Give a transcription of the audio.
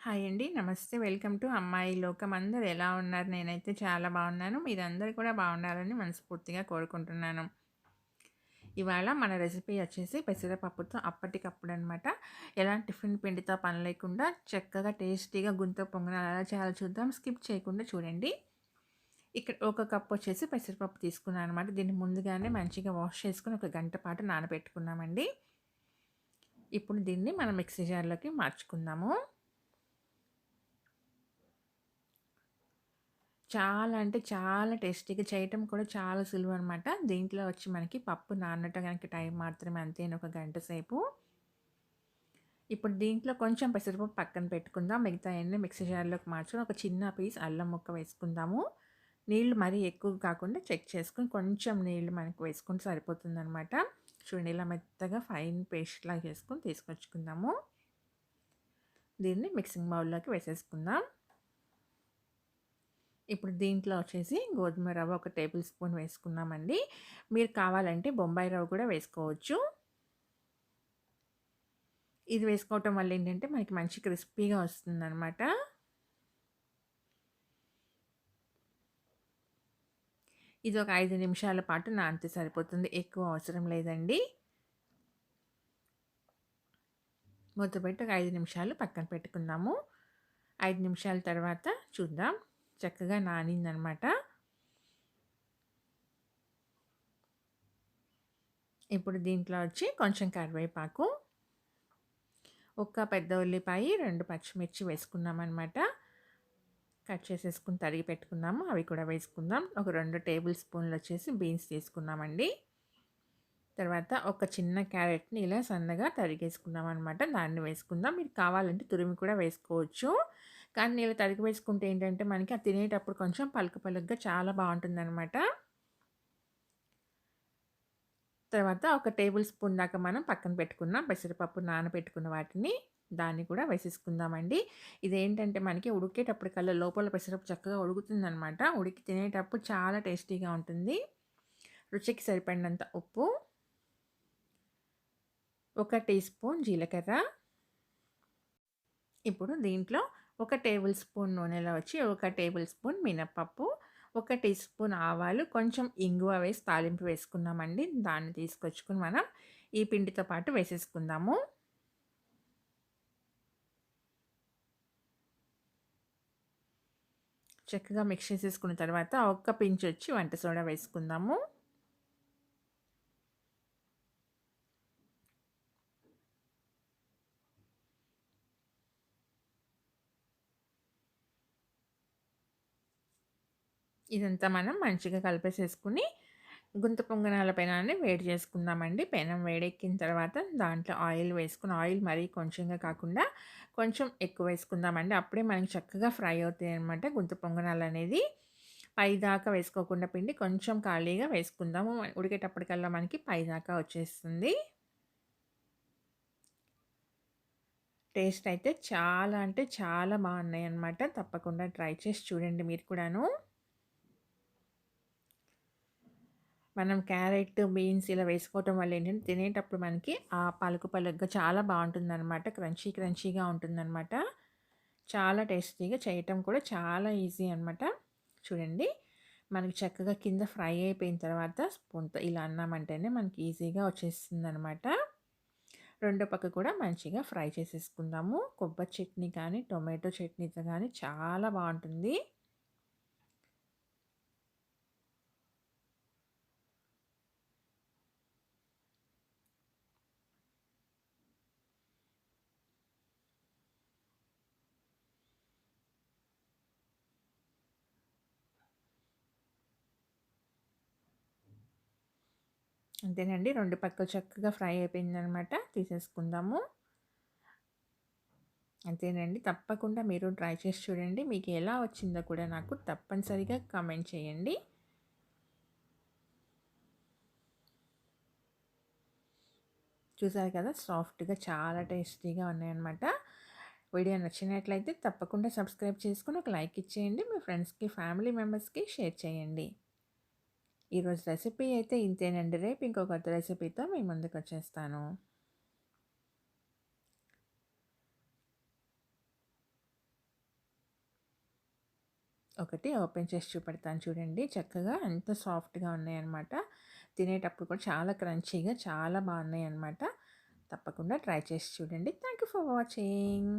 Hi అండి. నమస్తే. Welcome to అమ్మాయి లోకం. అందరు ఎలా ఉన్నారు? నేనైతే చాలా బాగున్నాను. మీరందరూ కూడా బాగుండాలని మనస్ఫూర్తిగా కోరుకుంటున్నాను. ఇవాళ మన రెసిపీ వచ్చేసి పెసరపప్పుతో అప్పటికప్పుడు అనమాట. ఎలా టిఫిన్ పిండితో పని లేకుండా చక్కగా టేస్టీగా గుంత పొంగన అలా చాలా చూద్దాం. స్కిప్ చేయకుండా చూడండి. ఇక్కడ ఒక కప్ వచ్చేసి పెసరపప్పు తీసుకున్నాను అనమాట. దీన్ని ముందుగానే మంచిగా వాష్ చేసుకుని ఒక గంట పాటు నానబెట్టుకున్నామండి. ఇప్పుడు దీన్ని మనం మిక్సీ జార్‌లోకి మార్చుకుందాము. చాలా అంటే చాలా టేస్టీగా చేయటం కూడా చాలా సులువు అనమాట దీంట్లో వచ్చి మనకి పప్పు నానటానికి టైం మాత్రమే అంతే ఒక గంట సేపు. ఇప్పుడు దీంట్లో కొంచెం పెసరపప్పు పక్కన పెట్టుకుందాం. మిగతాయన్నీ మిక్సీ జార్‌లోకి మార్చుకొని ఒక చిన్న పీస్ అల్లం ముక్క వేసుకుందాము. నీళ్ళు మరీ ఎక్కువ కాకుండా చెక్ చేసుకొని కొంచెం నీళ్ళు మనకు వేసుకుంటే సరిపోతుందనమాట. చూడండి ఇలా మెత్తగా ఫైన్ పేస్ట్‌లాగా చేసుకుని తీసుకొచ్చుకుందాము. దీన్ని మిక్సింగ్ బౌల్‌లోకి వేసేసుకుందాం. ఇప్పుడు దీంట్లో వచ్చేసి గోధుమ రవ్వ ఒక టేబుల్ స్పూన్ వేసుకున్నామండి. మీరు కావాలంటే బొంబాయి రవ్వ కూడా వేసుకోవచ్చు. ఇది వేసుకోవటం వల్ల ఏంటంటే మనకి మంచి క్రిస్పీగా వస్తుందనమాట. ఇది ఒక ఐదు నిమిషాల పాటు నానితే సరిపోతుంది. ఎక్కువ అవసరం లేదండి. మూత పెట్టి ఒక ఐదు నిమిషాలు పక్కన పెట్టుకుందాము. ఐదు నిమిషాల తర్వాత చూద్దాం. చక్కగా నానిందనమాట. ఇప్పుడు దీంట్లో వచ్చి కొంచెం కరివేపాకు, ఒక పెద్ద ఉల్లిపాయ, రెండు పచ్చిమిర్చి వేసుకున్నామన్నమాట కట్ చేసేసుకుని తరిగి పెట్టుకున్నాము. అవి కూడా వేసుకుందాం. ఒక రెండు టేబుల్ స్పూన్లు వచ్చేసి బీన్స్ తీసుకున్నామండి. తర్వాత ఒక చిన్న క్యారెట్‌ని ఇలా సన్నగా తరిగేసుకున్నామనమాట. దాన్ని వేసుకుందాం. మీరు కావాలంటే తురిమి కూడా వేసుకోవచ్చు. కానీ ఇలా తరిగి వేసుకుంటే ఏంటంటే మనకి అది తినేటప్పుడు కొంచెం పలుకు పలుకుగా చాలా బాగుంటుందన్నమాట తర్వాత ఒక టేబుల్ స్పూన్ దాకా మనం పక్కన పెట్టుకున్న పెసరపప్పు నానబెట్టుకున్న వాటిని దాన్ని కూడా వేసేసుకుందామండి. ఇదేంటంటే మనకి ఉడికేటప్పుడు కల్లా లోపల పెసరపప్పు చక్కగా ఉడుకుతుందనమాట. ఉడికి తినేటప్పుడు చాలా టేస్టీగా ఉంటుంది. రుచికి సరిపడినంత ఉప్పు, ఒక టీ స్పూన్ జీలకర్ర. ఇప్పుడు దీంట్లో ఒక టేబుల్ స్పూన్ నూనెలో వచ్చి ఒక టేబుల్ స్పూన్ మినపప్పు, ఒక టీ స్పూన్ ఆవాలు, కొంచెం ఇంగువ వేసి తాలింపు వేసుకున్నామండి. దాన్ని తీసుకొచ్చుకొని మనం ఈ పిండితో పాటు వేసేసుకుందాము. చక్కగా మిక్స్ చేసేసుకున్న తర్వాత ఒక్క పించ్ వచ్చి వంట సోడా వేసుకుందాము. ఇదంతా మనం మంచిగా కలిపేసేసుకుని గుంత పొంగనాల పెనాన్ని వేడి చేసుకుందామండి. పెనం వేడెక్కిన తర్వాత దాంట్లో ఆయిల్ వేసుకుని ఆయిల్ మరీ కొంచెంగా కాకుండా కొంచెం ఎక్కువ వేసుకుందామండి. అప్పుడే మనకి చక్కగా ఫ్రై అవుతాయనమాట గుంత పొంగనాలనేది. పైదాకా వేసుకోకుండా పిండి కొంచెం ఖాళీగా వేసుకుందాము. ఉడికేటప్పటికల్లా మనకి పైదాకా వచ్చేస్తుంది. టేస్ట్ అయితే చాలా అంటే చాలా బాగున్నాయి అన్నమాట తప్పకుండా ట్రై చేసి చూడండి మీరు కూడాను. మనం క్యారెట్, బీన్స్ ఇలా వేసుకోవటం వల్ల ఏంటంటే తినేటప్పుడు మనకి ఆ పలుకు పలుకుగా చాలా బాగుంటుందనమాట. క్రంచీ క్రంచీగా ఉంటుందనమాట. చాలా టేస్టీగా చేయటం కూడా చాలా ఈజీ అనమాట. చూడండి మనకి చక్కగా కింద ఫ్రై అయిపోయిన తర్వాత స్పూన్‌తో ఇలా అన్నామంటేనే మనకి ఈజీగా వచ్చేస్తుంది అనమాట రెండో పక్క కూడా మంచిగా ఫ్రై చేసేసుకుందాము. కొబ్బరి చట్నీ కానీ, టొమాటో చట్నీతో కానీ చాలా బాగుంటుంది. అంతేనండి. రెండు పక్కలు చక్కగా ఫ్రై అయిపోయిందనమాట. తీసేసుకుందాము. అంతేనండి. తప్పకుండా మీరు ట్రై చేసి చూడండి. మీకు ఎలా వచ్చిందో కూడా నాకు తప్పనిసరిగా కామెంట్ చేయండి. చూసారు కదా! సాఫ్ట్‌గా చాలా టేస్టీగా ఉన్నాయన్నమాట. వీడియో నచ్చినట్లయితే తప్పకుండా సబ్స్క్రైబ్ చేసుకుని ఒక లైక్ ఇచ్చేయండి. మీ ఫ్రెండ్స్‌కి, ఫ్యామిలీ మెంబర్స్‌కి షేర్ చేయండి. ఈరోజు రెసిపీ అయితే ఇంతేనండి. రేపు ఇంకో కొత్త రెసిపీతో మీ ముందుకు వచ్చేస్తాను. ఒకటి ఓపెన్ చేసి చూపెడతాను చూడండి. చక్కగా ఎంత సాఫ్ట్గా ఉన్నాయన్నమాట. తినేటప్పుడు కూడా చాలా క్రంచీగా చాలా బాగున్నాయి అన్నమాట తప్పకుండా ట్రై చేసి చూడండి. Thank you for watching.